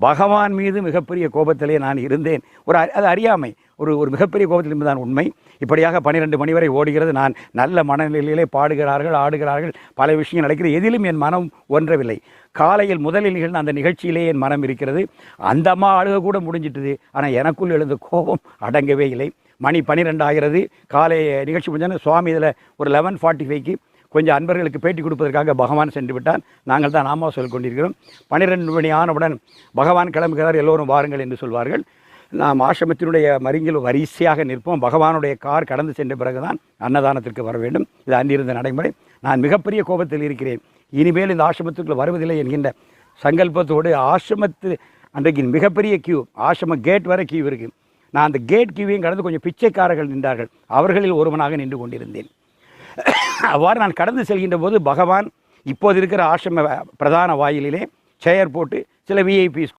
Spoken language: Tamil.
பகவான் மீது மிகப்பெரிய கோபத்திலே நான் இருந்தேன். ஒரு அது அறியாமை. ஒரு ஒரு மிகப்பெரிய கோபத்தில் இருந்துதான் உண்மை. இப்படியாக பன்னிரெண்டு மணி வரை ஓடுகிறது. நான் நல்ல மனநிலையிலே பாடுகிறார்கள் ஆடுகிறார்கள். பல விஷயங்கள் நடக்கிறது. எதிலும் என் மனம் ஒன்றவில்லை. காலையில் முதலில் நிகழ்ந்த அந்த நிகழ்ச்சியிலே என் மனம் இருக்கிறது. அந்த அம்மா அழுக கூட முடிஞ்சிட்டது. ஆனால் எனக்குள் எழுந்த கோபம் அடங்கவே இல்லை. மணி பன்னிரெண்டு ஆகிறது. காலை நிகழ்ச்சி முடிஞ்சாலும் சுவாமி இதில் ஒரு லெவன் ஃபார்ட்டி ஃபைவ்க்கு கொஞ்சம் அன்பர்களுக்கு பேட்டி கொடுப்பதற்காக பகவான் சென்று விட்டான் நாங்கள் தான் நாமா சொல்லிக் கொண்டிருக்கிறோம். பன்னிரெண்டு மணி ஆனவுடன் பகவான் கிளம்புகிறார். எல்லோரும் வாருங்கள் என்று சொல்வார்கள். நாம் ஆசிரமத்தினுடைய மருங்கில் வரிசையாக நிற்போம். பகவானுடைய கார் கடந்து சென்ற பிறகுதான் அன்னதானத்திற்கு வர வேண்டும். இது அன்றிருந்த நடைமுறை. நான் மிகப்பெரிய கோபத்தில் இருக்கிறேன். இனிமேல் இந்த ஆசிரமத்துக்குள் வருவதில்லை என்கின்ற சங்கல்பத்தோடு ஆசிரமத்து அன்றைக்கு மிகப்பெரிய கியூ ஆசிரம கேட் வரை கியூ இருக்குது நான் அந்த கேட் கியூவையும் கடந்து கொஞ்சம் பிச்சைக்காரர்கள் நின்றார்கள். அவர்களில் ஒருவனாக நின்று கொண்டிருந்தேன். அவ்வாறு நான் கடந்து செல்கின்ற போது பகவான் இப்போது இருக்கிற ஆசிரம பிரதான வாயிலிலே சேர் போட்டு சில விஐபிஸ்